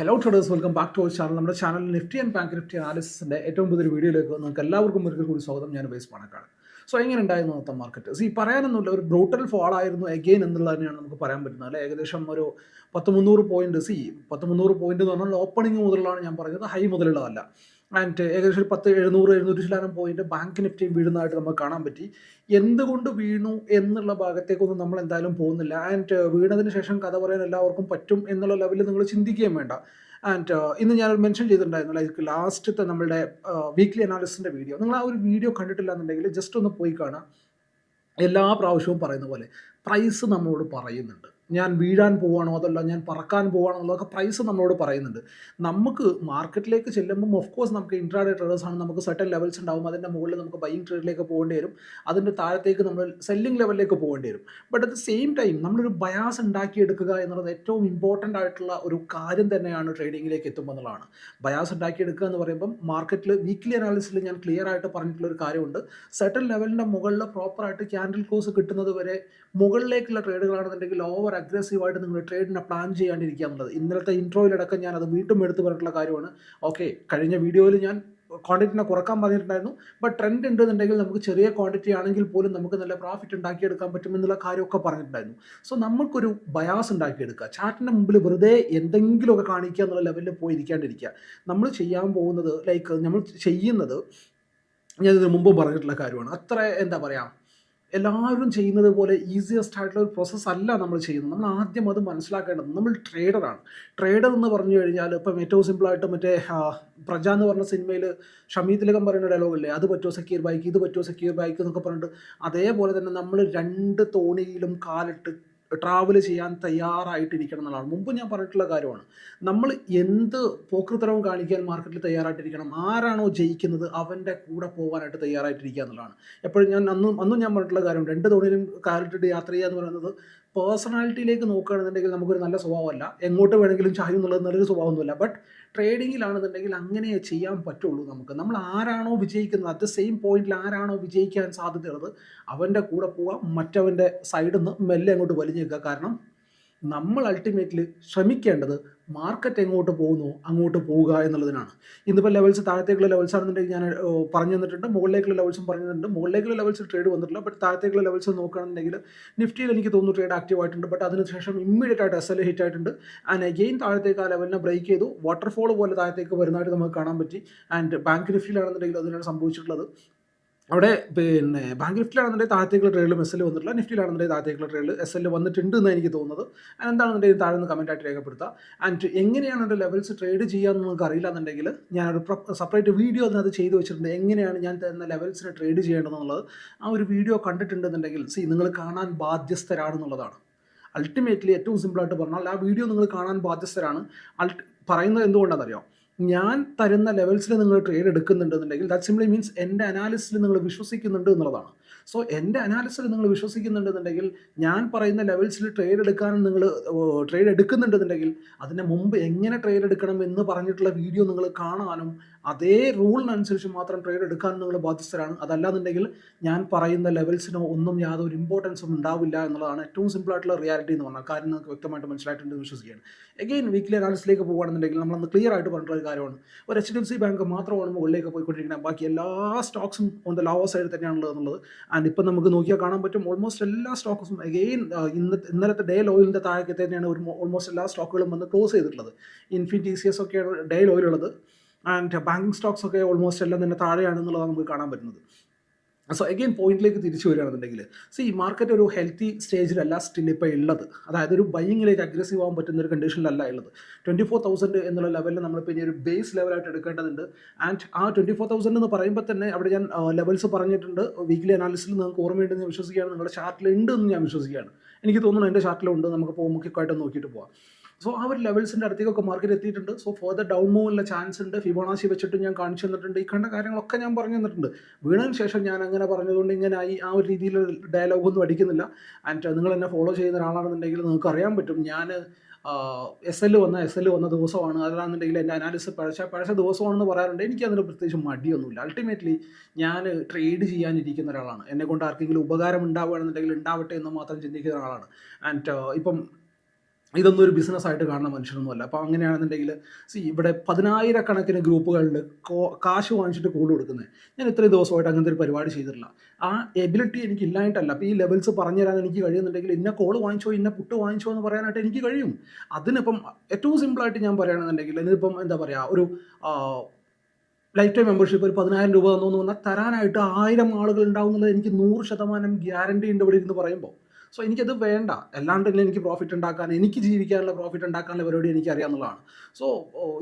Hello traders welcome back to our channel നമ്മുടെ channel Nifty and bank Nifty അനാലിസിന്റെ ഏറ്റവും പുതിയൊരു വീഡിയോയിലേക്ക് നിങ്ങൾക്ക് എല്ലാവർക്കും ഒരിക്കൽ കൂടി സ്വാഗതം. ഞാൻ ബേസ് പണക്കാണ് സോ എങ്ങനെ ഉണ്ടായിരുന്നു മൊത്തം മാർക്കറ്റ് സി പറയാനൊന്നുമില്ല. ഒരു ബ്രൂട്ടൽ ഫോൾ ആയിരുന്നു എഗെയിൻ എന്നുള്ളത് തന്നെയാണ് നമുക്ക് പറയാൻ പറ്റുന്നത്. അല്ലെ? ഏകദേശം ഒരു പത്ത് മുന്നൂറ് പോയിന്റ് സി പത്ത് മുന്നൂറ് പോയിന്റ് എന്ന് പറഞ്ഞാൽ ഓപ്പണിംഗ് മുതലുള്ളതാണ് ഞാൻ പറയുന്നത് ഹൈ മുതലുള്ളതല്ല. ആൻഡ് ഏകദേശം ഒരു പത്ത് എഴുന്നൂറ് എഴുന്നൂറ്റി ശതമാനം പോയിന്റ് ബാങ്ക് നിഫ്റ്റി വീഴുന്നതായിട്ട് നമുക്ക് കാണാൻ പറ്റി. എന്തുകൊണ്ട് വീണു എന്നുള്ള ഭാഗത്തേക്കൊന്നും നമ്മൾ എന്തായാലും പോകുന്നില്ല. ആൻഡ് വീണതിന് ശേഷം കഥ പറയാൻ എല്ലാവർക്കും പറ്റും എന്നുള്ള ലെവലിൽ നിങ്ങൾ ചിന്തിക്കുകയും വേണ്ട. ആൻഡ് ഇന്ന് ഞാൻ മെൻഷൻ ചെയ്തിട്ടുണ്ടായിരുന്നു ലൈക്ക് ലാസ്റ്റത്തെ നമ്മളുടെ വീക്ക്ലി അനാലിസിന്റെ വീഡിയോ നിങ്ങൾ ആ ഒരു വീഡിയോ കണ്ടിട്ടില്ല എന്നുണ്ടെങ്കിൽ ജസ്റ്റ് ഒന്ന് പോയി കാണാം എല്ലാ പ്രാവശ്യവും പറയുന്ന പോലെ പ്രൈസ് നമ്മളോട് പറയുന്നുണ്ട്. ഞാൻ വീഴാൻ പോവാണോ അതല്ല ഞാൻ പറക്കാൻ പോവാണോ എന്നുള്ളതൊക്കെ പ്രൈസ് നമ്മളോട് പറയുന്നുണ്ട്. നമുക്ക് മാർക്കറ്റിലേക്ക് ചെല്ലുമ്പോൾ ഓഫ് കോഴ്സ് നമുക്ക് ഇൻട്രാഡേ ട്രേഡേഴ്സ് ആണ് നമുക്ക് സെർട്ടൻ ലെവൽസ് ഉണ്ടാവും അതിന്റെ മുകളിൽ നമുക്ക് ബൈങ് ട്രേഡിലേക്ക് പോകേണ്ടി വരും അതിന്റെ താഴത്തേക്ക് നമ്മൾ സെല്ലിംഗ് ലെവലിലേക്ക് പോകേണ്ടി വരും. But at the same time നമ്മളൊരു ബയാസ് ഉണ്ടാക്കിയെടുക്കുക എന്നുള്ളത് ഏറ്റവും ഇമ്പോർട്ടന്റ് ആയിട്ടുള്ള ഒരു കാര്യം തന്നെയാണ് ട്രേഡിങ്ങിലേക്ക് എത്തുമ്പോൾ എന്നുള്ളതാണ്. ബയാസ് ഉണ്ടാക്കിയെടുക്കുക എന്ന് പറയുമ്പം മാർക്കറ്റിൽ വീക്ക്ലി അനാലിസിൽ ഞാൻ ക്ലിയർ ആയിട്ട് പറഞ്ഞിട്ടുള്ള ഒരു കാര്യമുണ്ട്. സെർട്ടൻ ലെവലിന്റെ മുകളിൽ പ്രോപ്പറായിട്ട് ക്യാൻഡിൽ ക്ലോസ് കിട്ടുന്നത് വരെ മുകളിലേക്കുള്ള ട്രേഡുകളാണെന്നുണ്ടെങ്കിൽ ഓവർ അഗ്രസീവായിട്ട് നിങ്ങൾ ട്രേഡിനെ പ്ലാൻ ചെയ്യാണ്ടിരിക്കുക എന്നുള്ളത് ഇന്നലത്തെ ഇൻട്രോയിലടക്കം ഞാൻ അത് വീണ്ടും എടുത്തു പറഞ്ഞിട്ടുള്ള കാര്യമാണ്. ഓക്കെ കഴിഞ്ഞ വീഡിയോയിൽ ഞാൻ ക്വാണ്ടിറ്റിനെ കുറയ്ക്കാൻ പറഞ്ഞിട്ടുണ്ടായിരുന്നു. ബട്ട് ട്രെൻഡ് ഉണ്ടെന്നുണ്ടെങ്കിൽ നമുക്ക് ചെറിയ ക്വാണ്ടിറ്റി ആണെങ്കിൽ പോലും നമുക്ക് നല്ല പ്രോഫിറ്റ് ഉണ്ടാക്കിയെടുക്കാൻ പറ്റുമെന്നുള്ള കാര്യമൊക്കെ പറഞ്ഞിട്ടുണ്ടായിരുന്നു. സോ നമുക്കൊരു ബയാസ് ഉണ്ടാക്കിയെടുക്കുക. ചാറ്റിന്റെ മുമ്പിൽ വെറുതെ എന്തെങ്കിലുമൊക്കെ കാണിക്കുക എന്നുള്ള ലെവലിൽ പോയി ഇരിക്കാണ്ടിരിക്കുക നമ്മൾ ചെയ്യാൻ പോകുന്നത് ലൈക്ക് നമ്മൾ ചെയ്യുന്നത് ഞാനിതിന് മുമ്പ് പറഞ്ഞിട്ടുള്ള കാര്യമാണ്. അത്ര എന്താ പറയുക എല്ലാവരും ചെയ്യുന്നത് പോലെ ഈസിയസ്റ്റ് ആയിട്ടുള്ള ഒരു പ്രോസസ്സ് അല്ല നമ്മൾ ചെയ്യുന്നത്. നമ്മൾ ആദ്യം അത് മനസ്സിലാക്കേണ്ടത് നമ്മൾ ട്രേഡറാണ് ട്രേഡർ എന്ന് പറഞ്ഞു കഴിഞ്ഞാൽ ഇപ്പം ഏറ്റവും സിമ്പിളായിട്ട് മറ്റേ പ്രജ എന്ന് പറഞ്ഞ സിനിമയിൽ ഷമീ തിലകം പറയുന്ന ഡയലോഗല്ലേ അത് പറ്റുമോ സെക്യൂർ ബൈക്ക് ഇത് പറ്റുമോ സെക്യൂർ ബൈക്ക് എന്നൊക്കെ പറഞ്ഞിട്ട് അതേപോലെ തന്നെ നമ്മൾ രണ്ട് തോണിയിലും കാലിട്ട് ട്രാവൽ ചെയ്യാൻ തയ്യാറായിട്ടിരിക്കണം എന്നുള്ളതാണ്. മുമ്പ് ഞാൻ പറഞ്ഞിട്ടുള്ള കാര്യമാണ്. നമ്മൾ എന്ത് പോക്കൃത്തരവും കാണിക്കാൻ മാർക്കറ്റിൽ തയ്യാറായിട്ടിരിക്കണം ആരാണോ ജയിക്കുന്നത് അവന്റെ കൂടെ പോകാനായിട്ട് തയ്യാറായിട്ടിരിക്കുക എന്നുള്ളതാണ്. എപ്പോഴും ഞാൻ അന്നും അന്നും ഞാൻ പറഞ്ഞിട്ടുള്ള കാര്യം രണ്ട് തോണിയിലും കാലിട്ടിട്ട് യാത്ര ചെയ്യുക എന്ന് പറയുന്നത് പേഴ്സണാലിറ്റിയിലേക്ക് നോക്കുകയാണെന്നുണ്ടെങ്കിൽ നമുക്കൊരു നല്ല സ്വഭാവമല്ല. എങ്ങോട്ട് വേണമെങ്കിലും ചായ എന്നുള്ളത് നല്ലൊരു സ്വഭാവമൊന്നുമില്ല. ബട്ട് ട്രേഡിങ്ങിലാണെന്നുണ്ടെങ്കിൽ അങ്ങനെ ചെയ്യാൻ പറ്റുള്ളൂ നമുക്ക്. നമ്മൾ ആരാണോ വിജയിക്കുന്നത് അറ്റ് സെയിം പോയിന്റിൽ ആരാണോ വിജയിക്കാൻ സാധ്യതയുള്ളത് അവന്റെ കൂടെ പോവാം മറ്റവന്റെ സൈഡിൽ നിന്ന് മെല്ലെ അങ്ങോട്ട് വലിഞ്ഞേക്കുക. കാരണം നമ്മൾ അൾട്ടിമേറ്റ്ലി ശ്രമിക്കേണ്ടത് മാർക്കറ്റ് എങ്ങോട്ട് പോകുന്നു അങ്ങോട്ട് പോവുക എന്നുള്ളതിനാണ്. ഇന്നിപ്പോൾ ലെവൽസ് താഴത്തേക്കുള്ള ലെവൽസ് ആണെന്നുണ്ടെങ്കിൽ ഞാൻ പറഞ്ഞു തന്നിട്ടുണ്ട് മുകളിലേക്കുള്ള ലെവൽസും പറഞ്ഞു തന്നിട്ടുണ്ട്. മുകളിലേക്കുള്ള ലെവൽസ് ട്രേഡ് വന്നിട്ടില്ല ബട്ട് താഴത്തേക്കുള്ള ലെവൽസ് നോക്കുകയാണെന്നുണ്ടെങ്കിൽ നിഫ്റ്റിയിൽ എനിക്ക് തോന്നുന്നു ട്രേഡ് ആക്റ്റീവ് ആയിട്ടുണ്ട് ബട്ട് അതിനുശേഷം ഇമ്മീഡിയറ്റ് ആയിട്ട് എസ് എൽ ഹിറ്റ് ആയിട്ടുണ്ട്. ആൻഡ് അഗെയിൻ താഴത്തേക്ക് ആ ലെവലിനെ ബ്രേക്ക് ചെയ്തു. വാട്ടർഫോൾ പോലെ താഴത്തേക്ക് വരുന്നതായിട്ട് നമുക്ക് കാണാൻ പറ്റി. ആൻഡ് ബാങ്ക് നിഫ്റ്റിയിലാണെന്നുണ്ടെങ്കിൽ അതിനാണ് സംഭവിച്ചിട്ടുള്ളത്. അവിടെ പിന്നെ ബാങ്ക് നിഫ്റ്റിലാണെന്നുണ്ടെങ്കിൽ താഴത്തേക്കുള്ള ട്രേഡിലും എസ് എൽ വന്നിട്ടില്ല. നിഫ്റ്റിയിലാണെന്നുണ്ടെങ്കിൽ താഴത്തേക്കുള്ള ട്രേഡിൽ എസ് എൽ വന്നിട്ടുണ്ട് എന്ന് എനിക്ക് തോന്നുന്നത്. And എന്താണെന്നുണ്ടെങ്കിൽ താഴെ നിന്ന് കമന്റ് ആയിട്ട് രേഖപ്പെടുത്തുക. ആൻഡ് എങ്ങനെയാണ് എന്റെ ലെവൽസ് ട്രേഡ് ചെയ്യാമെന്ന് നിങ്ങൾക്ക് അറിയില്ലാന്നുണ്ടെങ്കിൽ ഞാനൊരു സെപ്പറേറ്റ് വീഡിയോ അത് ചെയ്തു വെച്ചിട്ടുണ്ട്. എങ്ങനെയാണ് ഞാൻ തന്നെ ലെവൽസിന് ട്രേഡ് ചെയ്യേണ്ടതെന്നുള്ളത്. ആ ഒരു വീഡിയോ കണ്ടിട്ടുണ്ടെന്നുണ്ടെങ്കിൽ സി നിങ്ങൾ കാണാൻ ബാധ്യസ്ഥരാണെന്നുള്ളതാണ്. അൾട്ടിമേറ്റ്ലി ഏറ്റവും സിമ്പിളായിട്ട് പറഞ്ഞാൽ ആ വീഡിയോ നിങ്ങൾ കാണാൻ ബാധ്യസ്ഥരാണ്. അൾട്ട് പറയുന്നത് എന്തുകൊണ്ടാണെന്നറിയോ? ഞാൻ തരുന്ന ലെവൽസിൽ നിങ്ങൾ ട്രേഡ് എടുക്കുന്നുണ്ടെന്നുണ്ടെങ്കിൽ ദാറ്റ് സിംപ്ലി മീൻസ് എന്റെ അനാലിസിൽ നിങ്ങൾ വിശ്വസിക്കുന്നുണ്ട് എന്നുള്ളതാണ്. സോ എന്റെ അനാലിസിൽ നിങ്ങൾ വിശ്വസിക്കുന്നുണ്ടെന്നുണ്ടെങ്കിൽ ഞാൻ പറയുന്ന ലെവൽസിൽ ട്രേഡ് എടുക്കാനും നിങ്ങൾ ട്രേഡ് എടുക്കുന്നുണ്ടെന്നുണ്ടെങ്കിൽ അതിന് മുമ്പ് എങ്ങനെ ട്രേഡ് എടുക്കണം എന്ന് പറഞ്ഞിട്ടുള്ള വീഡിയോ നിങ്ങൾ കാണാനും അതേ റൂളിനനുസരിച്ച് മാത്രം ട്രേഡ് എടുക്കാനും നിങ്ങൾ ബാധ്യസ്ഥരാണ്. അതല്ലാന്നുണ്ടെങ്കിൽ ഞാൻ പറയുന്ന ലെവൽസിനോ ഒന്നും യാതൊരു ഇമ്പോർട്ടൻസും ഉണ്ടാവില്ല എന്നുള്ളതാണ് ഏറ്റവും സിമ്പിളായിട്ടുള്ള റിയാലിറ്റി എന്ന് പറഞ്ഞാൽ കാര്യം നിങ്ങൾക്ക് വ്യക്തമായിട്ട് മനസ്സിലായിട്ടുണ്ട് വിശ്വസിക്കുകയാണ്. എഗെയിൻ വീക്ക്ലി അനാലിസിലേക്ക് പോകുകയാണെന്നുണ്ടെങ്കിൽ നമ്മളന്ന് ക്ലിയർ ആയിട്ട് പറഞ്ഞിട്ടുള്ള ഒരു കാര്യമാണ്. ഒരു H D F C bank മാത്രമാണ് മുകളിലേക്ക് പോയിക്കൊണ്ടിരിക്കുന്നത് ബാക്കി എല്ലാ സ്റ്റോക്സും ഓൺ ദ ലോവർ സൈഡ് തന്നെയാണുള്ളത് എന്നുള്ളത്. ആൻഡ് ഇപ്പം നമുക്ക് നോക്കിയാൽ കാണാൻ പറ്റും ഓൾമോസ്റ്റ് എല്ലാ സ്റ്റോക്സും എഗെയിൻ ഇന്നത്തെ ഇന്നലത്തെ ഡേ ലോയിലിന്റെ താഴേക്ക് തന്നെയാണ് ഒരു ഓൾമോസ്റ്റ് എല്ലാ സ്റ്റോക്കുകളും വന്ന് ക്ലോസ് ചെയ്തിട്ടുള്ളത്. ഇൻഫിൻ ടി സി എസ് ഒക്കെയാണ് ഡേ ലോയിലുള്ളത് ആൻഡ് ബാങ്കിങ് സ്റ്റോക്സ് ഒക്കെ ഓൾമോസ്റ്റ് എല്ലാം തന്നെ താഴെയാണെന്നുള്ളതാണ് നമുക്ക് കാണാൻ പറ്റുന്നത്. സോ അഗെയിൻ പോയിന്റിലേക്ക് തിരിച്ചു വരികയാണെന്നുണ്ടെങ്കിൽ സി മാർക്കറ്റ് ഒരു ഹെൽത്തി സ്റ്റേജിലല്ല സ്റ്റിൽ ഇപ്പോൾ ഉള്ളത്. അതായത് ഒരു ബൈയിങ്ങിലേക്ക് അഗ്രസീവ് ആകാൻ പറ്റുന്ന ഒരു കണ്ടീഷനിലല്ല ഉള്ളത്. ട്വന്റി ഫോർ തൗസൻഡ് എന്നുള്ള ലെവലിൽ നമ്മളിപ്പോൾ ഇനി ഒരു ബേസ് ലെവലായിട്ട് എടുക്കേണ്ടതുണ്ട്. ആൻഡ് ആ ട്വന്റി ഫോർ തൗസൻഡ് എന്ന് പറയുമ്പോൾ തന്നെ അവിടെ ഞാൻ ലെവൽസ് പറഞ്ഞിട്ടുണ്ട്. വീക്ക്ലി അനാലിസിൽ നിങ്ങൾക്ക് ഓർമ്മയുണ്ടെന്ന് വിശ്വസിക്കുകയാണ്. നിങ്ങളുടെ ചാർട്ടിൽ ഉണ്ട് എന്ന് ഞാൻ വിശ്വസിക്കുകയാണ്. എനിക്ക് തോന്നുന്നു എന്റെ ചാർട്ടിലുണ്ട് നമുക്ക് പോകുമ്പോൾ മുഖ്യമായിട്ട് നോക്കിയിട്ട് പോവാം. സോ ആ ഒരു ലെവൽസിന്റെ അടുത്തേക്കൊക്കെ മാർക്കറ്റ് എത്തിയിട്ടുണ്ട്. സോ ഫോർ ദ ഡൗൺ മൂവിലുള്ള ചാൻസ് ഉണ്ട്. ഫിബോണാസി വെച്ചിട്ട് ഞാൻ കാണിച്ചു തന്നിട്ടുണ്ട്. ഈ കണ്ട കാര്യങ്ങളൊക്കെ ഞാൻ പറഞ്ഞു തന്നിട്ടുണ്ട്. വീണതിന് ശേഷം ഞാൻ അങ്ങനെ പറഞ്ഞതുകൊണ്ട് ഇങ്ങനെ ആയി ആ ഒരു രീതിയിൽ ഡയലോഗൊന്നും അടിക്കുന്നില്ല. ആൻഡ് നിങ്ങൾ എന്നെ ഫോളോ ചെയ്യുന്ന ഒരാളാണെന്നുണ്ടെങ്കിൽ നിങ്ങൾക്ക് അറിയാൻ പറ്റും. ഞാൻ എസ് എൽ വന്ന എസ് എൽ വന്ന ദിവസമാണ്. അതാണെന്നുണ്ടെങ്കിൽ എന്റെ അനാലിസിസ് പഴച്ച പഴച്ച ദിവസമാണെന്ന് പറയാറുണ്ട്. എനിക്ക് അതിന് പ്രത്യേകിച്ച് മടിയൊന്നുമില്ല. അൾട്ടിമേറ്റ്ലി ഞാൻ ട്രേഡ് ചെയ്യാനിരിക്കുന്ന ഒരാളാണ്. എന്നെ കൊണ്ട് ആർക്കെങ്കിലും ഉപകാരം ഉണ്ടാവുകയാണെന്നുണ്ടെങ്കിൽ ഉണ്ടാവട്ടെ എന്ന് മാത്രം ചിന്തിക്കുന്ന ഒരാളാണ്. ആൻഡ് ഇപ്പം ഇതൊന്നും ഒരു ബിസിനസ് ആയിട്ട് കാണുന്ന മനുഷ്യരൊന്നുമല്ല. അപ്പോൾ അങ്ങനെയാണെന്നുണ്ടെങ്കിൽ സി ഇവിടെ പതിനായിരക്കണക്കിന് ഗ്രൂപ്പുകളിൽ കാശ് വാങ്ങിച്ചിട്ട് കൂടു കൊടുക്കുന്നത് ഞാൻ ഇത്രയും ദിവസമായിട്ട് അങ്ങനത്തെ ഒരു പരിപാടി ചെയ്തിട്ടില്ല. ആ എബിലിറ്റി എനിക്ക് ഇല്ലായിട്ടല്ല അപ്പോൾ ഈ ലെവൽസ് പറഞ്ഞു തരാൻ എനിക്ക് കഴിയുന്നുണ്ടെങ്കിൽ ഇന്ന കോൾ വാങ്ങിച്ചോ ഇന്ന പുട്ട് വാങ്ങിച്ചോ എന്ന് പറയാനായിട്ട് എനിക്ക് കഴിയും. അതിനിപ്പം ഏറ്റവും സിമ്പിളായിട്ട് ഞാൻ പറയുകയാണെന്നുണ്ടെങ്കിൽ ഇതിപ്പം എന്താ പറയുക ഒരു ലൈഫ് ടൈം മെമ്പർഷിപ്പ് ഒരു പതിനായിരം രൂപ തന്നു എന്ന് പറഞ്ഞാൽ തരാനായിട്ട് ആയിരം ആളുകൾ ഉണ്ടാവും എന്നുള്ളത് എനിക്ക് നൂറ് ശതമാനം ഗ്യാരണ്ടി ഉണ്ട് ഇവിടെ ഇരുന്ന് പറയുമ്പോൾ. സോ എനിക്കത് വേണ്ട. അല്ലാണ്ട് തന്നെ എനിക്ക് പ്രോഫിറ്റ് ഉണ്ടാക്കാൻ എനിക്ക് ജീവിക്കാനുള്ള പ്രോഫിറ്റ് ഉണ്ടാക്കാനുള്ള പരിപാടി എനിക്ക് അറിയാമെന്നുള്ളതാണ് സോ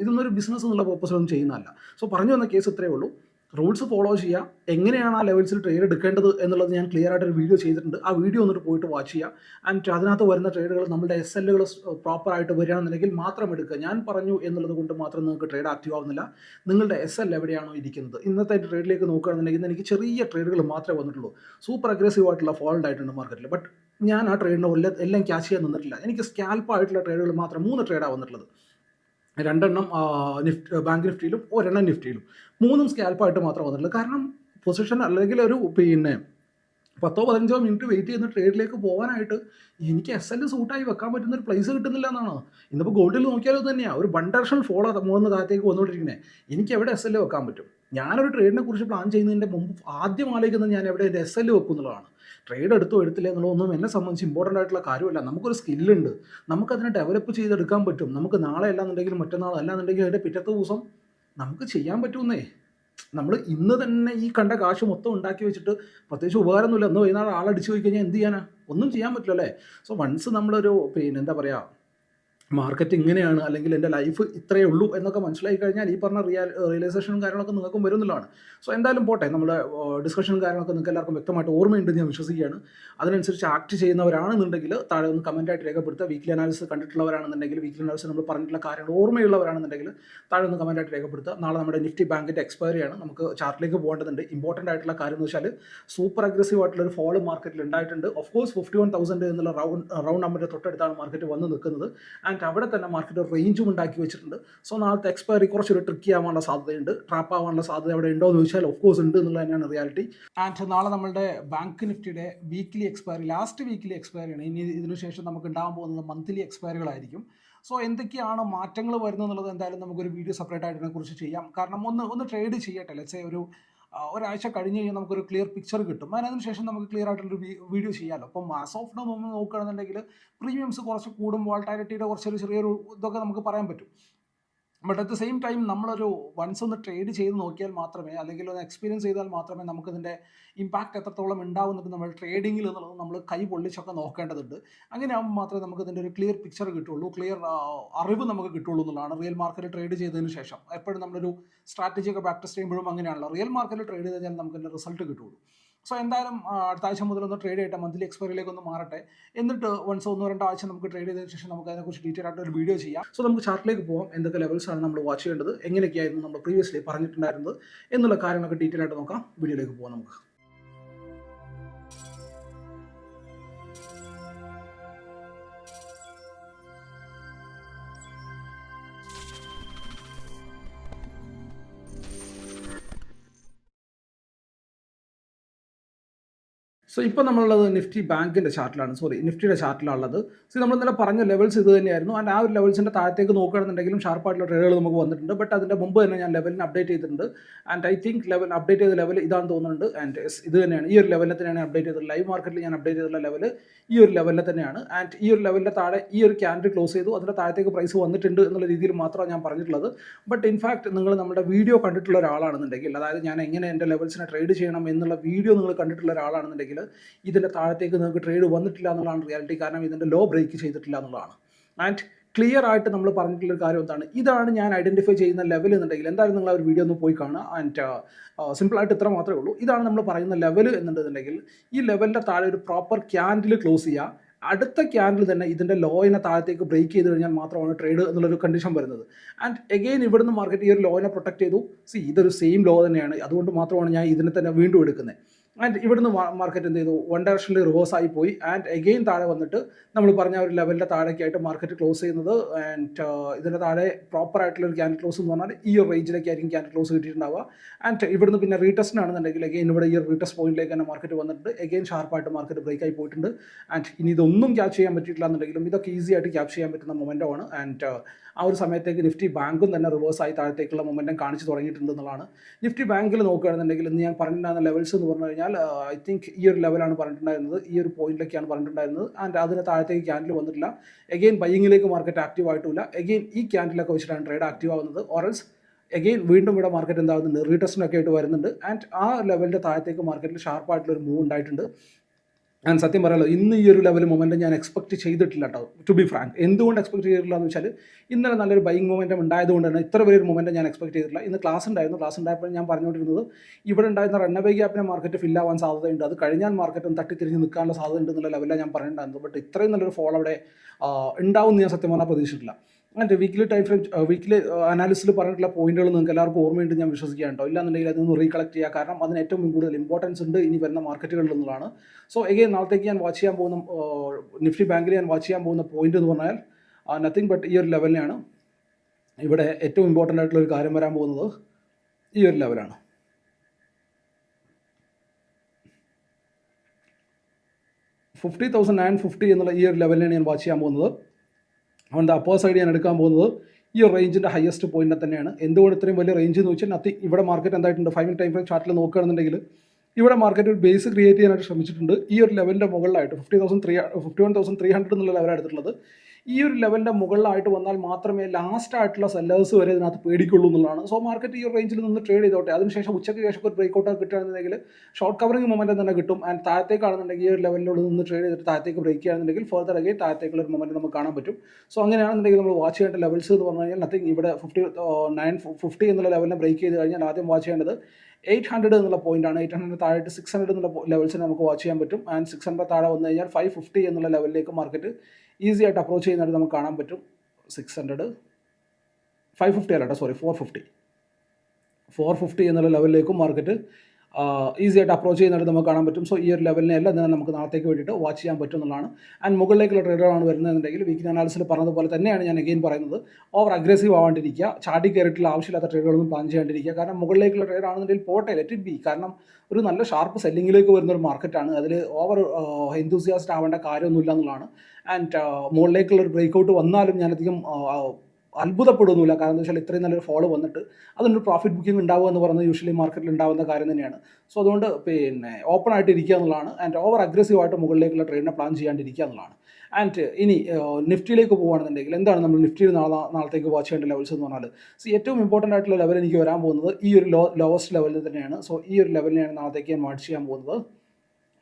ഇതൊന്നും ഒരു ബിസിനസ് എന്നുള്ള പർപ്പസിലൊന്നും ചെയ്യുന്നതല്ല. സോ പറഞ്ഞു വന്ന കേസ് ഇത്രയേ ഉള്ളൂ. റൂൾസ് ഫോളോ ചെയ്യുക എങ്ങനെയാണ് ആ ലെവൽസിൽ ട്രേഡ് എടുക്കേണ്ടത് എന്നുള്ളത് ഞാൻ ക്ലിയർ ആയിട്ട് ഒരു വീഡിയോ ചെയ്തിട്ടുണ്ട്. ആ വീഡിയോ ഒന്നിട്ട് പോയിട്ട് വാച്ച് ചെയ്യുക ആൻഡ് അതിനകത്ത് വരുന്ന ട്രേഡുകൾ നമ്മുടെ എസ് എല്ലുകൾ പ്രോപ്പറായിട്ട് വരികയാണെന്നുണ്ടെങ്കിൽ മാത്രം എടുക്കുക. ഞാൻ പറഞ്ഞു എന്നുള്ളത് കൊണ്ട് മാത്രം നിങ്ങൾക്ക് ട്രേഡ് ആക്റ്റീവ് ആവുന്നില്ല. നിങ്ങളുടെ എസ് എൽ എവിടെയാണോ ഇരിക്കുന്നത്. ഇന്നത്തെ ട്രേഡിലേക്ക് നോക്കുകയാണെന്നുണ്ടെങ്കിൽ എനിക്ക് ചെറിയ ട്രേഡുകൾ മാത്രമേ വന്നിട്ടുള്ളൂ. സൂപ്പർ അഗ്രസീവ് ആയിട്ടുള്ള ഫോൾഡ് ആയിട്ടുണ്ട് മാർക്കറ്റിൽ ബട്ട് ഞാൻ ആ ട്രേഡിനെ എല്ലാം ക്യാച്ച് ചെയ്യാൻ നിന്നിട്ടില്ല. എനിക്ക് സ്കാൽപ്പ് ആയിട്ടുള്ള ട്രേഡുകൾ മാത്രം മൂന്ന് ട്രേഡാണ് വന്നിട്ടുള്ളത്. രണ്ടെണ്ണം നിഫ്റ്റ് ബാങ്ക് നിഫ്റ്റിയിലും ഒരെണ്ണം നിഫ്റ്റിയിലും. മൂന്നും സ്കാൽപ്പായിട്ട് മാത്രം വന്നിട്ടുള്ളൂ. കാരണം പൊസിഷൻ അല്ലെങ്കിൽ ഒരു പിന്നെ പത്തോ പതിനഞ്ചോ മിനിറ്റ് വെയിറ്റ് ചെയ്യുന്ന ട്രേഡിലേക്ക് പോകാനായിട്ട് എനിക്ക് എസ് എൽ സൂട്ടായി വെക്കാൻ പറ്റുന്ന ഒരു പ്ലേസ് കിട്ടുന്നില്ല എന്നാണ്. ഇന്നിപ്പോൾ ഗോൾഡിൽ നോക്കിയാലും തന്നെയാണ് ഒരു ഡയറക്ഷൻ ഫോളോ മൂന്ന് താഴത്തേക്ക് വന്നുകൊണ്ടിരിക്കുന്നത് എനിക്ക് എവിടെ എസ് എൽ വെക്കാൻ പറ്റും? ഞാനൊരു ട്രേഡിനെ കുറിച്ച് പ്ലാൻ ചെയ്യുന്നതിന്റെ മുമ്പ് ആദ്യം ആലോചിക്കുന്നത് ഞാൻ എവിടെ എസ് എൽ വെക്കുന്നുള്ളതാണ്. ട്രേഡ് എടുത്തോ എടുത്തില്ല എന്നുള്ളതൊന്നും എന്നെ സംബന്ധിച്ച് ഇമ്പോർട്ടന്റ് ആയിട്ടുള്ള കാര്യമല്ല. നമുക്കൊരു സ്കില്ലുണ്ട് നമുക്കതിനെ ഡെവലപ്പ് ചെയ്തെടുക്കാൻ പറ്റും. നമുക്ക് നാളെ അല്ലാന്നുണ്ടെങ്കിൽ മറ്റന്നാൾ അല്ലാന്നുണ്ടെങ്കിൽ അതിന്റെ പിറ്റത്തെ ദിവസം നമുക്ക് ചെയ്യാൻ പറ്റുമെന്നേ. നമ്മൾ ഇന്ന് തന്നെ ഈ കണ്ട കാശ് മൊത്തം ഉണ്ടാക്കി വെച്ചിട്ട് പ്രത്യേകിച്ച് ഉപകാരമൊന്നുമില്ല. എന്ന് വൈകുന്നേരം ആളടിച്ച് പോയി കഴിഞ്ഞാൽ എന്ത് ചെയ്യാനാണ് ഒന്നും ചെയ്യാൻ പറ്റില്ല അല്ലേ സോ വൺസ് നമ്മളൊരു പിന്നെ എന്താ പറയുക മാർക്കറ്റ് ഇങ്ങനെയാണ് അല്ലെങ്കിൽ എന്റെ ലൈഫ് ഇത്രയേ ഉള്ളൂ എന്നൊക്കെ മനസ്സിലാക്കി കഴിഞ്ഞാൽ ഈ പറഞ്ഞ റിയൽ റിയലൈസേഷനും കാര്യങ്ങളൊക്കെ നിങ്ങൾക്കും വരുന്നുള്ളതാണ് സോ എന്തായാലും പോട്ടെ. നമ്മുടെ ഡിസ്കഷനും കാര്യങ്ങളൊക്കെ നിങ്ങൾക്ക് എല്ലാവർക്കും വ്യക്തമായിട്ട് ഓർമ്മയുണ്ടെന്ന് ഞാൻ വിശ്വസിക്കുകയാണ്. അതിനനുസരിച്ച് ആക്ട് ചെയ്യുന്നവരാണെന്നുണ്ടെങ്കിൽ താഴെ ഒന്ന് കമന്റായിട്ട് രേഖപ്പെടുത്തുക. വീക്കിലി അനാലിസിസ് കണ്ടിട്ടുള്ളവരാണെന്നുണ്ടെങ്കിൽ വീക്കിലി അനാലിസിസ് നമ്മൾ പറഞ്ഞിട്ടുള്ള കാര്യങ്ങൾ ഓർമ്മയുള്ളവരാണെന്നുണ്ടെങ്കിൽ താഴെ ഒന്ന് കമന്റായിട്ട് രേഖപ്പെടുത്തുക. നാളെ നമ്മുടെ നിഫ്റ്റി ബാങ്കിന്റെ എക്സ്പയറിയാണ് നമുക്ക് ചാർട്ടിലേക്ക് പോകേണ്ടതുണ്ട്. ഇമ്പോർട്ടന്റ് ആയിട്ടുള്ള കാര്യം എന്ന് വെച്ചാൽ സൂപ്പർ അഗ്രസീവ് ആയിട്ടുള്ള ഒരു ഫോൾ മാർക്കറ്റിൽ ഉണ്ടായിട്ടുണ്ട്. Of course fifty one thousand എന്നുള്ള റൗണ്ട് റൗണ്ട് നമ്പറിന്റെ തൊട്ടടുത്താണ് മാർക്കറ്റ് വന്ന് നിൽക്കുന്നത്. ആൻഡ് അവിടെ തന്നെ മാർക്കറ്റ് റേഞ്ചും ഉണ്ടാക്കി വെച്ചിട്ടുണ്ട്. സോ നാളത്തെ എക്സ്പയറി കുറച്ചൊരു ട്രിക്കി ആവാനുള്ള സാധ്യതയുണ്ട്. ട്രാപ്പ് ആവാനുള്ള സാധ്യത അവിടെ ഉണ്ടോ എന്ന് ചോദിച്ചാൽ ഓഫ് കോഴ്സ് ഉണ്ട് എന്നുള്ളത് തന്നെയാണ് റിയാലിറ്റി ആൻഡ് നാളെ നമ്മുടെ ബാങ്ക് നിഫ്റ്റിയുടെ വീക്ക്ലി എക്സ്പയറി ലാസ്റ്റ് വീക്ക്ലി എക്സ്പയറിയാണ് ഇനി ഇതിനുശേഷം നമുക്ക് ഉണ്ടാകാൻ പോകുന്നത് മന്ത്ലി എക്സ്പയറികളായിരിക്കും സോ എന്തൊക്കെയാണ് മാറ്റങ്ങൾ വരുന്നത് എന്നുള്ളത് എന്തായാലും നമുക്കൊരു വീഡിയോ സെപ്പറേറ്റ് ആയിട്ട് ഇതിനെക്കുറിച്ച് ചെയ്യാം. കാരണം ഒന്ന് ഒന്ന് ട്രേഡ് ചെയ്യട്ടെ. ലെറ്റ്സ് ഒരു ഒരാഴ്ച കഴിഞ്ഞ് കഴിഞ്ഞാൽ നമുക്കൊരു ക്ലിയർ പിക്ചർ കിട്ടും. അതിനു ശേഷം നമുക്ക് ക്ലിയർ ആയിട്ടുള്ളൊരു വീഡിയോ ചെയ്യാമല്ലോ അപ്പം മാസ് ഓഫ് നമ്മൾ നോക്കുകയാണെന്നുണ്ടെങ്കിൽ പ്രീമിയംസ് കുറച്ച് കൂടും. വോൾട്ടാലിറ്റിയുടെ കുറച്ചൊരു ചെറിയൊരു ഇതൊക്കെ നമുക്ക് പറയാൻ പറ്റും. But at the same time നമ്മളൊരു വൺസ് ഒന്ന് ട്രേഡ് ചെയ്ത് നോക്കിയാൽ മാത്രമേ അല്ലെങ്കിൽ ഒന്ന് എക്സ്പീരിയൻസ് ചെയ്താൽ മാത്രമേ നമുക്കിതിന്റെ ഇമ്പാക്റ്റ് എത്രത്തോളം ഉണ്ടാവുന്നത് നമ്മൾ ട്രേഡിങ്ങിൽ എന്നുള്ളത് നമ്മൾ കൈ പൊള്ളിച്ചൊക്കെ നോക്കേണ്ടതുണ്ട്. അങ്ങനെ ആകുമ്പോൾ മാത്രമേ നമുക്ക് ഇതിന്റെ ഒരു ക്ലിയർ പിക്ചർ കിട്ടുള്ളൂ ക്ലിയർ അറിവ് നമുക്ക് കിട്ടുള്ളൂ എന്നുള്ളതാണ് റിയൽ മാർക്കറ്റിൽ ട്രേഡ് ചെയ്തതിന് ശേഷം. എപ്പോഴും നമ്മളൊരു സ്ട്രാറ്റജി ഒക്കെ പ്രാക്ടീസ് ചെയ്യുമ്പോഴും അങ്ങനെയാണല്ലോ. റിയൽ മാർക്കറ്റിൽ ട്രേഡ് ചെയ്ത് കഴിഞ്ഞാൽ നമുക്ക് അതിന്റെ റിസൾട്ട് കിട്ടുള്ളൂ സോ എന്തായാലും അടുത്ത ആഴ്ച മുതൽ ഒന്ന് ട്രേഡ് ചെയ്യട്ടെ. മന്ത്ലി എക്സ്പയറിയിലേക്ക് ഒന്ന് മാറട്ടെ. എന്നിട്ട് വൺസ് ഒന്നോ രണ്ടോ ആഴ്ച നമുക്ക് ട്രേഡ് ചെയ്തതിനു ശേഷം നമുക്ക് അതിനെക്കുറിച്ച് ഡീറ്റെയിൽ ആയിട്ട് ഒരു വീഡിയോ ചെയ്യാം. സോ നമുക്ക് ചാർട്ടിലേക്ക് പോകാം എന്തൊക്കെ ലെവൽസ് ആണ് നമ്മൾ വാച്ച് ചെയ്യേണ്ടത്? എങ്ങനെയൊക്കെയായിരുന്നു നമ്മൾ പ്രീവിയസ്ലി പറഞ്ഞിട്ടുണ്ടായിരുന്നത്? എന്നുള്ള കാര്യങ്ങളൊക്കെ ഡീറ്റെയിൽ ആയിട്ട് നോക്കാം. വീഡിയോയിലേക്ക് പോകാം നമുക്ക്. സോ ഇപ്പോൾ നമ്മളുള്ളത് നിഫ്റ്റി ബാങ്കിന്റെ ചാർട്ടിലാണ് സോറി നിഫ്റ്റിയുടെ ചാർട്ടിലാണുള്ളത് സോ നമ്മൾ ഇന്നലെ പറഞ്ഞ ലെവൽസ് ഇത് തന്നെയായിരുന്നു. ആൻഡ് ആ ഒരു ലെവൽസിന്റെ താഴത്തേക്ക് നോക്കുകയാണെന്നുണ്ടെങ്കിലും ഷാർപ്പായിട്ടുള്ള ട്രേഡുകൾ നമുക്ക് വന്നിട്ടുണ്ട്. ബട്ട് അതിന്റെ മുമ്പ് തന്നെ ഞാൻ ലെവലിന് അപ്ഡേറ്റ് ചെയ്തിട്ടുണ്ട്. And I think level update ചെയ്ത ലെവൽ ഇതാണെന്ന് തോന്നുന്നുണ്ട്. ആൻഡ് ഇത് തന്നെയാണ്. ഈ ഒരു ലെവലിൽ തന്നെയാണ് അപ്ഡേറ്റ് ചെയ്തത്. ലൈവ് മാർക്കറ്റിൽ ഞാൻ അപ്ഡേറ്റ് ചെയ്തിട്ടുള്ള ലെവൽ ഈ ഒരു ലെവലിൽ തന്നെയാണ്. ആൻഡ് ഈ ഒരു ലെവലിന്റെ താഴെ ഈ ഒരു ക്യാൻഡിൽ ക്ലോസ് ചെയ്തു. അതിന്റെ താഴത്തേക്ക് പ്രൈസ് വന്നിട്ടുണ്ട് എന്നുള്ള രീതിയിൽ മാത്രമാണ് ഞാൻ പറഞ്ഞിട്ടുള്ളത്. ബട്ട് ഇൻഫാക്ട് നിങ്ങൾ നമ്മുടെ വീഡിയോ കണ്ടിട്ടുള്ള ഒരാളാണെന്നുണ്ടെങ്കിൽ അതായത് ഞാൻ എങ്ങനെ എന്റെ ലെവൽസിനെ ട്രേഡ് ചെയ്യണം എന്നുള്ള വീഡിയോ നിങ്ങൾ കണ്ടിട്ടുള്ള ഒരാളാണെന്നുണ്ടെങ്കിൽ ഇതിന്റെ താഴത്തേക്ക് നിങ്ങൾക്ക് ട്രേഡ് വന്നിട്ടില്ല എന്നുള്ളതാണ് റിയാലിറ്റി കാരണം ഇതിന്റെ ലോ ബ്രേക്ക് ചെയ്തിട്ടില്ല എന്നുള്ളതാണ്. ആൻഡ് ക്ലിയർ ആയിട്ട് നമ്മൾ പറഞ്ഞിട്ടുള്ള കാര്യം എന്താണ്? ഇതാണ് ഞാൻ ഐഡന്റിഫൈ ചെയ്യുന്ന ലെവൽ എന്നുണ്ടെങ്കിൽ എന്തായാലും നിങ്ങൾ ആ ഒരു വീഡിയോ ഒന്ന് പോയി കാണുക. ആൻഡ് സിമ്പിളായിട്ട് ഇത്ര മാത്രമേ ഉള്ളൂ. ഇതാണ് നമ്മൾ പറയുന്ന ലെവൽ എന്നുണ്ടെന്നുണ്ടെങ്കിൽ ഈ ലെവലിന്റെ താഴെ ഒരു പ്രോപ്പർ ക്യാൻഡിൽ ക്ലോസ് ചെയ്യുക. അടുത്ത ക്യാൻഡിൽ തന്നെ ഇതിന്റെ ലോയിനെ താഴത്തേക്ക് ബ്രേക്ക് ചെയ്ത് കഴിഞ്ഞാൽ മാത്രമാണ് ട്രേഡ് എന്നുള്ളൊരു കണ്ടീഷൻ വരുന്നത്. ആൻഡ് എഗെയിൻ ഇവിടുന്ന് മാർക്കറ്റ് ഈ ഒരു ലോയിനെ പ്രൊട്ടക്ട് ചെയ്തു. സി ഇതൊരു സെയിം ലോ തന്നെയാണ്. അതുകൊണ്ട് മാത്രമാണ് ഞാൻ ഇതിനെ തന്നെ വീണ്ടും എടുക്കുന്നത്. ആൻഡ് ഇവിടുന്ന് മാർക്കറ്റ് എന്ത് ചെയ്തു? വൺ ഡയറക്ഷനിൽ റിവേഴ്സ് ആയി പോയി. ആൻഡ് എഗെയിൻ താഴെ വന്നിട്ട് നമ്മൾ പറഞ്ഞ ഒരു ലെവലിന്റെ താഴേക്കായിട്ട് മാർക്കറ്റ് ക്ലോസ് ചെയ്യുന്നത്. ആൻഡ് ഇതിന്റെ താഴെ പ്രോപ്പർ ആയിട്ടുള്ള ഒരു ക്യാൻഡിൽ ക്ലോസ് എന്ന് പറഞ്ഞാൽ ഈ ഒരു റേഞ്ചിലേക്കായിരിക്കും ക്യാൻഡിൽ ക്ലോസ് കിട്ടിയിട്ടുണ്ടാവുക. ആൻഡ് ഇവിടുന്ന് പിന്നെ റീടെസ്റ്റ് ആണെന്നുണ്ടെങ്കിൽ എഗെയിൻ ഇവിടെ ഈ റീടെസ്റ്റ് പോയിന്റിലേക്ക് തന്നെ മാർക്കറ്റ് വന്നിട്ടുണ്ട്. എഗെയിൻ ഷാർപ്പായിട്ട് മാർക്കറ്റ് ബ്രേക്ക് ആയി പോയിട്ടുണ്ട്. ആൻഡ് ഇനി ഇതൊന്നും ക്യാച്ച് ചെയ്യാൻ പറ്റിയിട്ടില്ല എന്നുണ്ടെങ്കിലും ഇതൊക്കെ ഈസി ആയിട്ട് ക്യാപ്ചർ ചെയ്യാൻ പറ്റുന്ന മൊമെന്റമാണ് ആൻഡ് ആ ഒരു സമയത്തേക്ക് നിഫ്റ്റി ബാങ്കും തന്നെ റിവേഴ്സ് ആയി താഴത്തേക്കുള്ള മൊമെന്റം കാണിച്ച് തുടങ്ങിയിട്ടുണ്ട് എന്നുള്ളതാണ്. നിഫ്റ്റി ബാങ്കിൽ നോക്കുകയാണെന്നുണ്ടെങ്കിൽ ഇന്ന് ഞാൻ പറഞ്ഞിട്ടുണ്ടായിരുന്ന ലെവൽസ് എന്ന് പറഞ്ഞു കഴിഞ്ഞാൽ ഐ തിങ്ക് ഈ ഒരു ലെവലാണ് പറഞ്ഞിട്ടുണ്ടായിരുന്നത്. ഈ ഒരു പോയിന്റിലേക്കാണ് പറഞ്ഞിട്ടുണ്ടായിരുന്നത്. ആൻഡ് അതിന് താഴത്തേക്ക് ക്യാൻഡിൽ വന്നിട്ടില്ല. എഗെയിൻ ബൈയിങ്ങിലേക്ക് മാർക്കറ്റ് ആക്റ്റീവ് ആയിട്ടില്ല. എഗെയിൻ ഈ ക്യാൻഡിലൊക്കെ വെച്ചിട്ടാണ് ട്രേഡ് ആക്റ്റീവ് ആവുന്നത്. ഓറൽസ് എഗെയിൻ വീണ്ടും ഇവിടെ മാർക്കറ്റ് എന്താകുന്നുണ്ട് റീടെസ്റ്റിനൊക്കെ ആയിട്ട് വരുന്നുണ്ട്. ആൻഡ് ആ ലെവലിന്റെ താഴത്തേക്ക് മാർക്കറ്റിൽ ഷാർപ്പായിട്ടുള്ള ഒരു മൂവ് ഉണ്ടായിട്ടുണ്ട്. ഞാൻ സത്യം പറയാലോ ഇന്ന് ഈ ഒരു ലെവൽ മൊമെന്റ് ഞാൻ എക്സ്പെക്ട് ചെയ്തിട്ടില്ല കേട്ടോ ടു ബി ഫ്രാങ്ക് എന്തുകൊണ്ട് എക്സ്പെക്ട് ചെയ്തിട്ടില്ല എന്ന് വെച്ചാൽ ഇന്നലെ നല്ലൊരു ബൈങ് മൊമെന്റം ഉണ്ടായതുകൊണ്ട് തന്നെ ഇത്ര വലിയൊരു മൊമെന്റം ഞാൻ എക്സ്പെക്ട് ചെയ്തിട്ടില്ല. ഇന്ന് ക്ലാസ് ഉണ്ടായിരുന്നു. ക്ലാസ് ഉണ്ടായപ്പോൾ ഞാൻ പറഞ്ഞുകൊണ്ടിരുന്നത് ഇവിടെ ഉണ്ടായിരുന്ന റണ്ണവേ ഗ്യാപ്പിനെ മാർക്കറ്റ് ഫിൽ ആവാൻ സാധ്യതയുണ്ട്. അത് കഴിഞ്ഞാൽ മാർക്കറ്റ് തട്ടിത്തിരിഞ്ഞ് നിൽക്കാനുള്ള സാധ്യത ഉണ്ടെന്നുള്ള ലെവലാണ് ഞാൻ പറഞ്ഞിട്ടുണ്ടായിരുന്നു ബട്ട് ഇത്രയും നല്ലൊരു ഫോൾ അവിടെ ഉണ്ടാവും എന്ന് ഞാൻ സത്യം പറഞ്ഞാൽ പ്രതീക്ഷിച്ചിട്ടില്ല. അങ്ങനെ വീക്കിലി ടൈം ഫ്രെയിം വീക്കിലി അനാലിസിൽ പറഞ്ഞിട്ടുള്ള പോയിന്റുകൾ നിങ്ങൾക്ക് എല്ലാവർക്കും ഓർമ്മയുണ്ട് ഞാൻ വിശ്വസിക്കാൻ കേട്ടോ ഇല്ലാന്നുണ്ടെങ്കിൽ അതൊന്ന് റീകളക്ട് ചെയ്യുക കാരണം അതിന് ഏറ്റവും കൂടുതൽ ഇമ്പോർട്ടൻസ് ഉണ്ട് ഇനി വരുന്ന മാർക്കറ്റുകളിൽ നിന്നുള്ളതാണ്. സോ എഗെയിൻ നാളത്തേക്ക് ഞാൻ വാച്ച് ചെയ്യാൻ പോകുന്ന നിഫ്റ്റി ബാങ്കിൽ ഞാൻ വാച്ച് ചെയ്യാൻ പോകുന്ന പോയിന്റ് എന്ന് പറഞ്ഞാൽ നത്തിങ് ബട്ട് ഈ ഒരു ലെവലിനാണ് ഇവിടെ ഏറ്റവും ഇമ്പോർട്ടന്റ് ആയിട്ടുള്ള ഒരു കാര്യം വരാൻ പോകുന്നത്. ഈ ഒരു ലെവലാണ് ഫിഫ്റ്റി തൗസൻഡ് നയൻ ഫിഫ്റ്റി എന്നുള്ള ഈ ഒരു ലെവലിനാണ് ഞാൻ വാച്ച് ചെയ്യാൻ പോകുന്നത്. അവന്റെ അപ്പോ സൈഡ് ഞാൻ എടുക്കാൻ പോകുന്നത് ഈ റേഞ്ചിന്റെ ഹയസ്റ്റ് പോയിന്റിനെ തന്നെയാണ്. എന്തുകൊണ്ട് ഇത്രയും വലിയ റേഞ്ച് എന്ന് വെച്ചാൽ നത്തി ഇവിടെ മാർക്കറ്റ് എന്തായിട്ടുണ്ട്? ഫൈവ് ടൈം ഫ്രെയിം ചാർട്ടിൽ നോക്കുകയാണെന്നുണ്ടെങ്കിൽ ഇവിടെ മാർക്കറ്റ് ഒരു ബേസ് ക്രിയേറ്റ് ചെയ്യാനായിട്ട് ശ്രമിച്ചിട്ടുണ്ട്. ഈ ഒരു ലെവലിന്റെ മുകളിലായിട്ട് fifty thousand three fifty one thousand three hundred എന്നുള്ള ലെവലാണ് എടുത്തിട്ടുള്ളത്. ഈ ഒരു ലെവലിന്റെ മുകളിലായിട്ട് വന്നാൽ മാത്രമേ ലാസ്റ്റ് ആയിട്ടുള്ള സെല്ലേഴ്സ് വരെ ഇതിനകത്ത് പേടിക്കുള്ളൂ എന്നുള്ളതാണ്. സോ മാർക്കറ്റ് ഈ ഒരു റേഞ്ചിൽ നിന്ന് ട്രേഡ് ചെയ്തോട്ടെ. അതിനുശേഷം ഉച്ചയ്ക്ക് ശേഷം ഒരു ബ്രേക്ക് ഔട്ട് കിട്ടുകയാണെന്നുണ്ടെങ്കിൽ ഷോർട്ട് കവറിംഗ് മൊമെന്റ് തന്നെ കിട്ടും. ആൻഡ് താഴത്തേക്കാണെന്നുണ്ടെങ്കിൽ ഈ ഒരു ലെവലിലുള്ള നിന്ന് ട്രേഡ് ചെയ്തിട്ട് താഴത്തേക്ക് ബ്രേക്ക് ചെയ്യുകയാണെന്നുണ്ടെങ്കിൽ ഫർദർ അഗൈൻ താഴത്തേക്കുള്ള ഒരു മൊമെന്റ് നമുക്ക് കാണാൻ പറ്റും. സോ അങ്ങനെയാണെന്നുണ്ടെങ്കിൽ നമ്മൾ വാച്ച് ചെയ്യേണ്ട ലെവൽസ് എന്ന് പറഞ്ഞു കഴിഞ്ഞാൽ നത്തിങ് ഇവിടെ ഫിഫ്റ്റി നയൻ ഫിഫ്റ്റി എന്നുള്ള ലെവലിനെ ബ്രേക്ക് ചെയ്ത് കഴിഞ്ഞാൽ ആദ്യം വാച്ച് ചെയ്യേണ്ടത് എയ്റ്റ് ഹൺഡ്രഡ് എന്നുള്ള പോയിന്റാണ് എയ്റ്റ് ഹൺഡ്രഡ് താഴെ സിക്സ് ഹൺഡ്രഡ് എന്നുള്ള ലെവൽസിനെ നമുക്ക് വാച്ച് ചെയ്യാൻ പറ്റും. ആൻഡ് സിക്സ് ഹൺഡ്രഡ് താഴെ വന്നു കഴിഞ്ഞാൽ ഫൈവ് ഫിഫ്റ്റി എന്നുള്ള ലെവലിലേക്ക് മാർക്കറ്റ് ഈസി ആയിട്ട് അപ്രോച്ച് ചെയ്യുന്നതായിട്ട് നമുക്ക് കാണാൻ പറ്റും. സിക്സ് ഹൺഡ്രഡ് ഫൈവ് ഫിഫ്റ്റി അല്ല കേട്ടോ sorry four fifty four fifty എന്നുള്ള ലെവലിലേക്കും മാർക്കറ്റ് ഈസി ആയിട്ട് അപ്രോച്ച് ചെയ്യുന്നതായിട്ട് നമുക്ക് കാണാൻ പറ്റും. സോ ഈ ഒരു ലെവലിനെ എല്ലാം തന്നെ നമുക്ക് നാളത്തേക്ക് വേണ്ടിയിട്ട് വാച്ച് ചെയ്യാൻ പറ്റും എന്നുള്ളതാണ് ആൻഡ് മുകളിലേക്കുള്ള ട്രേഡുകളാണ് വരുന്നതെന്നുണ്ടെങ്കിൽ വീക്കിലി അനാലിസിൽ പറഞ്ഞതുപോലെ തന്നെയാണ് ഞാൻ അഗെയിൻ പറയുന്നത്. ഓവർ അഗ്രസീവ് ആവാണ്ടിരിക്കുക. ചാടി കയറിയിട്ടുള്ള ആവശ്യമില്ലാത്ത ട്രേഡുകളൊന്നും പ്ലാൻ ചെയ്യാണ്ടിരിക്കുക. കാരണം മുകളിലേക്കുള്ള ട്രേഡ് ആണെന്നുണ്ടെങ്കിൽ പോട്ടെ ലെറ്റ് ഇറ്റ് ബി കാരണം ഒരു നല്ല ഷാർപ്പ് സെല്ലിങ്ങിലേക്ക് വരുന്ന ഒരു മാർക്കറ്റാണ് അതിൽ ഓവർ എന്തൂസിയാസ്റ്റ് ആവേണ്ട കാര്യമൊന്നുമില്ല എന്നുള്ളതാണ്. ആൻഡ് മുകളിലേക്കുള്ള ഒരു ബ്രേക്ക് ഔട്ട് വന്നാലും ഞാനധികം അത്ഭുതപ്പെടുന്നില്ല കാരണം എന്താ വെച്ചാൽ ഇത്രയും നല്ലൊരു ഫോളോ വന്നിട്ട് അതിനൊരു പ്രോഫിറ്റ് ബുക്കിംഗ് ഉണ്ടാവുക എന്ന് പറയുന്നത് യൂഷ്വലി മാർക്കറ്റിൽ ഉണ്ടാവുന്ന കാര്യം തന്നെയാണ്. സോ അതുകൊണ്ട് പിന്നെ ഓപ്പൺ ആയിട്ട് ഇരിക്കുക എന്നുള്ളതാണ്. ആൻഡ് ഓവർ അഗ്രസീവ് ആയിട്ട് മുകളിലേക്കുള്ള ട്രേഡിനെ പ്ലാൻ ചെയ്യാണ്ടിരിക്കുക എന്നുള്ളതാണ്. ആൻഡ് ഇനി നിഫ്റ്റിയിലേക്ക് പോകുകയാണെന്നുണ്ടെങ്കിൽ എന്താണ് നമ്മൾ നിഫ്റ്റിയിൽ നാളെ നാളത്തേക്ക് വാച്ച് ചെയ്യേണ്ട ലെവൽസ് എന്ന് പറഞ്ഞാൽ സോ ഏറ്റവും ഇമ്പോർട്ടന്റ് ആയിട്ടുള്ള ലെവൽ എനിക്ക് വരാൻ പോകുന്നത് ഈ ഒരു ലോ ലോവസ്റ്റ് ലെവലിൽ തന്നെയാണ്. സോ ഈ ഒരു ലെവലിനെയാണ് നാളത്തേക്ക് ഞാൻ വാച്ച് ചെയ്യാൻ പോകുന്നത്.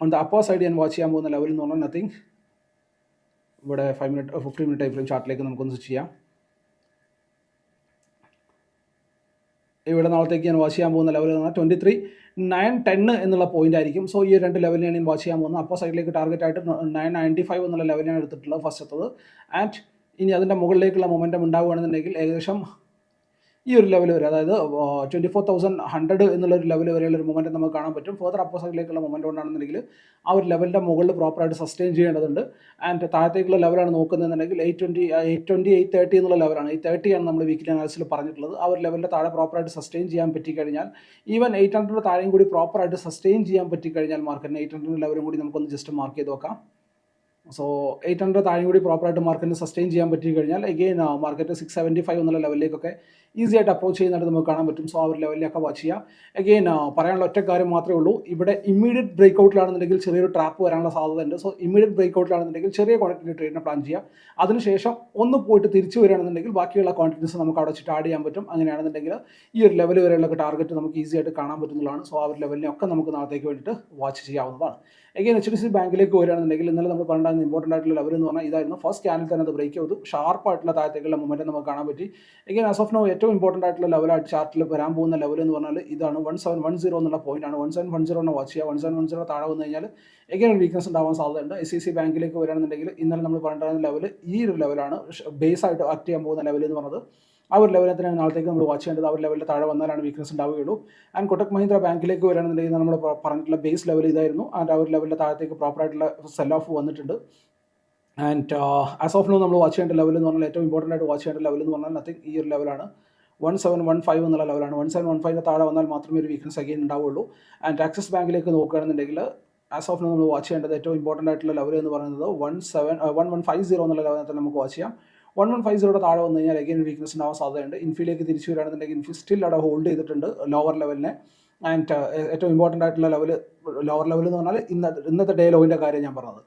ഓൺ ദ അപ്പോ സൈഡ് ഞാൻ വാച്ച് ചെയ്യാൻ പോകുന്ന ലെവൽ എന്ന് പറഞ്ഞാൽ നത്തിങ് ഇവിടെ five minute fifty minute time frame ചാർട്ടിലേക്ക് നമുക്കൊന്ന് ചെയ്യാം. ഇവിടെ നാളത്തേക്ക് ഞാൻ വാച്ച് ചെയ്യാൻ പോകുന്ന ലെവൽ എന്ന് പറഞ്ഞാൽ ട്വന്റി ത്രീ നയൻ ടെന്ന് എന്നുള്ള പോയിന്റ് ആയിരിക്കും. സോ ഈ രണ്ട് ലെവലിനാണ് ഞാൻ വാച്ച് ചെയ്യാൻ പോകുന്നത്. അപ്പോൾ സൈഡിലേക്ക് ടാർഗറ്റ് ആയിട്ട് നയൻ നയന്റി ഫൈവ് എന്നുള്ള ലെവലിനാണ് എടുത്തിട്ടുള്ളത് ഫസ്റ്റത്തത് ആൻഡ് ഇനി അതിന്റെ മുകളിലേക്കുള്ള മൊമെന്റം ഉണ്ടാവുകയാണെന്നുണ്ടെങ്കിൽ ഏകദേശം ഈ ഒരു ലെവൽ വരെ അതായത് ട്വന്റി ഫോർ തൗസൻഡ് ഹൺഡ്രഡ് എന്നുള്ള ഒരു ലെവൽ വരെയുള്ള ഒരു മൊമെന്റ് നമുക്ക് കാണാൻ പറ്റും. ഫർദർ അപ്പർ സൈഡിലേക്കുള്ള മൊമെന്റ് കൊണ്ടാണെന്നുണ്ടെങ്കിൽ ആ ഒരു ലെവലിന്റെ മുകളിൽ പ്രോപ്പറായിട്ട് സസ്റ്റെയിൻ ചെയ്യേണ്ടതുണ്ട്. ആൻഡ് താഴത്തേക്കുള്ള ലെവലാണ് നോക്കുന്നതെന്നുണ്ടെങ്കിൽ eight twenty eight twenty eight thirty എന്നുള്ള ലെവലാണ് ഈ തേർട്ടിയാണ് നമ്മൾ വീക്കിലി അനാലിസിൽ പറഞ്ഞിട്ടുള്ളത്. ആ ഒരു ലെവലിന്റെ താഴെ പ്രോപ്പറായിട്ട് സസ്റ്റെയിൻ ചെയ്യാൻ പറ്റിക്കഴിഞ്ഞാൽ ഈവൻ എയ്റ്റ് ഹൺഡ്രഡ് താഴെയും കൂടി പ്രോപ്പറായിട്ട് സസ്റ്റെയിൻ ചെയ്യാൻ പറ്റിക്കഴിഞ്ഞാൽ മാർക്കറ്റിന് എയ്റ്റ് ഹൺഡ്രഡ് ലെവലും കൂടി നമുക്കൊന്ന് ജസ്റ്റ് മാർക്ക് ചെയ്ത് നോക്കാം. സോ എയ്റ്റ് ഹൺഡ്രഡ് താഴെ കൂടി പ്രോപ്പറായിട്ട് മാർക്കറ്റിന് സസ്റ്റെയിൻ ചെയ്യാൻ പറ്റി കഴിഞ്ഞാൽ again market six seventy five എന്നുള്ള ലെവലിലേക്കൊക്കെ ഈസി ആയിട്ട് അപ്രോച്ച് ചെയ്യുന്നതായിട്ട് നമുക്ക് കാണാൻ പറ്റും. സോ ആ ഒരു ലെവലിലൊക്കെ വാച്ച് ചെയ്യാം. എഗെയിൻ പറയാനുള്ള ഒറ്റ കാര്യം മാത്രമേ ഉള്ളൂ. ഇവിടെ ഇമ്മീഡിയറ്റ് ബ്രേക്ക് ഔട്ടിലാണെന്നുണ്ടെങ്കിൽ ചെറിയൊരു ട്രാപ്പ് വരാനുള്ള സാധ്യത ഉണ്ട് സോ ഇമ്മീഡിയറ്റ് ബ്രേക്ക് ഔട്ടിലാണെന്നുണ്ടെങ്കിൽ ചെറിയ ക്വാണ്ടിറ്റി ട്രേഡിനെ പ്ലാൻ ചെയ്യാം. അതിനുശേഷം ഒന്ന് പോയിട്ട് തിരിച്ചു വരികയാണെന്നുണ്ടെങ്കിൽ ബാക്കിയുള്ള ക്വാണ്ടിറ്റീസ് നമുക്ക് അവിടെ വെച്ചിട്ട് ആഡ് ചെയ്യാൻ പറ്റും. അങ്ങനെയാണെന്നുണ്ടെങ്കിൽ ഈ ഒരു ലെവൽ വരെയുള്ള ടാർഗറ്റ് നമുക്ക് ഈസി ആയിട്ട് കാണാൻ പറ്റുന്നതാണ്. സോ ആ ഒരു ലെവലിനെയൊക്കെ നമുക്ക് നാളത്തേക്ക് വേണ്ടിയിട്ട് വാച്ച് ചെയ്യാവുന്നതാണ്. എഗെയിൻ എച്ച് ഡി സി ബാങ്കിലേക്ക് വരികയാണെന്നുണ്ടെങ്കിൽ ഇന്നലെ നമ്മൾ പറഞ്ഞിട്ടുണ്ടായിരുന്ന ഇമ്പോർട്ടന്റ് ആയിട്ടുള്ള ലെവൽ എന്ന് പറഞ്ഞാൽ ഇതായിരുന്നു. ഫസ്റ്റ് ചാനൽ തന്നെ അത് ബ്രേക്ക് ചെയ്തു. ഷാർപ്പായിട്ടുള്ള താഴത്തേക്കുള്ള മൊമെന്റ് നമുക്ക് കാണാൻ പറ്റി. എഗെയിൻ ആസ് ഓഫ് നോ ഏറ്റവും ഇമ്പോർട്ടന്റ് ആയിട്ടുള്ള ലെവലായിട്ട് ചാർട്ടിൽ വരാൻ പോകുന്ന ലെവൽ എന്ന് പറഞ്ഞാൽ ഇതാണ്. വൺ സെവൻ വൺ സീറോ എന്നുള്ള പോയിന്റ് ആണ്. One seven one zero watch ചെയ്യുക. വൺ സെവൻ വൺ സീറോ താഴെ വന്നു കഴിഞ്ഞാൽ എഗെയിൻ ഒരു വീക്ക്നസ് ഉണ്ടാവാൻ സാധ്യതയുണ്ട്. എസ് സി സി ബാങ്കിലേക്ക് വരികയാണെന്നുണ്ടെങ്കിൽ ഇന്നലെ നമ്മൾ പറഞ്ഞിട്ടുള്ള ലെവൽ ഈ ഒരു ലെവലാണ് ബേസ് ആയിട്ട് ആക്ട് ചെയ്യാൻ പോകുന്ന ലെവൽ എന്ന് പറഞ്ഞത്. ആ ഒരു ലെവലിൽ തന്നെയാണ് നാളത്തേക്ക് നമ്മൾ വാച്ച് ചെയ്യേണ്ടത്. ആ ഒരു ലെവലിൽ താഴെ വന്നാലാണ് വീക്ക്നസ് ഉണ്ടാവുകയുള്ളൂ. ആൻഡ് കൊട്ടക് മഹീന്ദ്ര ബാങ്കിലേക്ക് വരാണെന്നുണ്ടെങ്കിൽ നമ്മൾ പറഞ്ഞിട്ടുള്ള ബേസ് ലെവൽ ഇതായിരുന്നു. ആൻഡ് ആ ഒരു ലെവലിൽ താഴത്തേക്ക് പ്രോപ്പറായിട്ടുള്ള സെൽ ഓഫ് വന്നിട്ടുണ്ട്. ആൻഡ് ആസ് ഓഫ് നോ നമ്മൾ വാച്ച് ചെയ്യേണ്ട ലെവൽ എന്ന് പറഞ്ഞാൽ ഏറ്റവും ഇമ്പോർട്ടന്റ് ആയിട്ട് വാച്ച് ചെയ്യേണ്ട ലെവൽ എന്ന് പറഞ്ഞാൽ നത്തിങ് ഈ ഒരു ലെവലാണ് വൺ സെവൻ വൺ ഫൈവ് എന്നുള്ള ലെവലാണ് വൺ സെവൻ വൺ ഫൈവിന് താഴെ വന്നാൽ മാത്രമേ ഒരു വീക്ക്നസ് അഗെയിൻ ഉണ്ടാവുള്ളൂ ആൻഡ് ആക്സിസ് ബാങ്കിലേക്ക് നോക്കുകയാണെന്നുണ്ടെങ്കിൽ ആസ് ഓഫ് നമ്മൾ വാച്ച് ചെയ്യേണ്ടത് ഏറ്റവും ഇമ്പോർട്ടന്റ് ആയിട്ടുള്ള ലെവൽ എന്ന് പറയുന്നത് one seven one one five zero എന്നുള്ള ലെവലിനെ തന്നെ നമുക്ക് വാച്ച് ചെയ്യാം. വൺ വൺ ഫൈവ് സീറോയുടെ താഴെ വന്നു കഴിഞ്ഞാൽ അഗൈൻ വീക്ക്നസ് ഉണ്ടാവാൻ സാധ്യതയുണ്ട്. ഇൻഫിലേക്ക് തിരിച്ചു വരികയാണെന്നുണ്ടെങ്കിൽ ഇൻഫി സ്റ്റിൽ അവിടെ ഹോൾഡ് ചെയ്തിട്ടുണ്ട് ലോവർ ലെവലിനെ ആൻഡ് ഏറ്റവും ഇമ്പോർട്ടന്റ് ആയിട്ടുള്ള ലെവൽ ലോവർ ലെവൽ എന്ന് പറഞ്ഞാൽ ഇന്ന ഇന്നത്തെ ഡേ ലോയിന്റെ കാര്യം ഞാൻ പറഞ്ഞത്.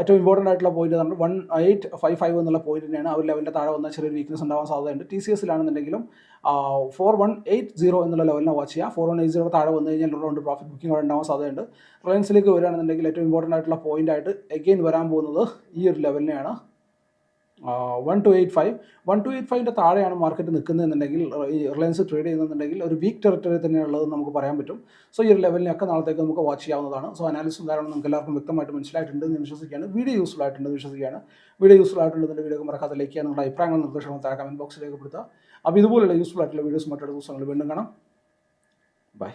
ഏറ്റവും ഇമ്പോർട്ടന്റ് ആയിട്ടുള്ള പോയിന്റ് എന്ന് പറഞ്ഞാൽ വൺ എയ്റ്റ് ഫൈവ് ഫൈവ് എന്നുള്ള പോയിന്റ് തന്നെയാണ് ആ ഒരു ലെവലിന്റെ താഴെ വന്നാൽ ചെറിയൊരു വീക്ക്നസ് ഉണ്ടാവാൻ സാധ്യതയുണ്ട്. ടി സി എസിലാണെന്നുണ്ടെങ്കിലും ഫോർ വൺ എയ്റ്റ് സീറോ എന്നുള്ള ലെവലിനെ വാച്ച് ചെയ്യുക. ഫോർ വൺ എയ്റ്റ് സീറോ താഴെ വന്നു കഴിഞ്ഞാൽ റൗണ്ട് പ്രോഫിറ്റ് ബുക്കിംഗ് അവിടെ ഉണ്ടാവാൻ സാധ്യതയുണ്ട്. റിലയൻസിലേക്ക് വരികയാണെന്നുണ്ടെങ്കിൽ ഏറ്റവും ഇമ്പോർട്ടന്റ് ആയിട്ടുള്ള പോയിന്റ് ആയിട്ട് എഗെയിൻ വരാൻ പോകുന്നത് ഈ ഒരു ലെവലിനെയാണ് one two eight five one two eight ഫൈവിന്റെ താഴെയാണ് മാർക്കറ്റ് നിൽക്കുന്നതെന്നുണ്ടെങ്കിൽ ഈ റിലയൻസ് ട്രേഡ് ചെയ്യുന്നുണ്ടെങ്കിൽ ഒരു വീക്ക് ടെറിട്ടറി തന്നെയുള്ളത് നമുക്ക് പറയാൻ പറ്റും. സോ ഈ ഒരു ലെവലിനൊക്കെ നാളത്തേക്ക് നമുക്ക് വാച്ച് ചെയ്യാവുന്നതാണ്. സോ അനാലിസും കാരണം നമുക്ക് എല്ലാവർക്കും വ്യക്തമായിട്ട് മനസ്സിലായിട്ടുണ്ട് എന്ന് വിശ്വസിക്കുകയാണ്. വീഡിയോ യൂസ്ഫുൾ ആയിട്ടുണ്ടെന്ന് വിശ്വസിക്കുകയാണ്. വീഡിയോ യൂസ്ഫുൾ ആയിട്ടുണ്ടെന്ന് വീഡിയോ മറക്കാതെ ലൈക്ക് ചെയ്യാൻ നിങ്ങളുടെ അഭിപ്രായങ്ങൾ നിർദ്ദേശങ്ങൾ താഴെ കമന്റ് ബോക്സിൽ രേഖപ്പെടുത്തുക. അപ്പോൾ ഇതുപോലുള്ള യൂസ്ഫുൾ ആയിട്ടുള്ള വീഡിയോസ് മറ്റൊരു ദിവസങ്ങൾ വീണ്ടും കാണാം. ബൈ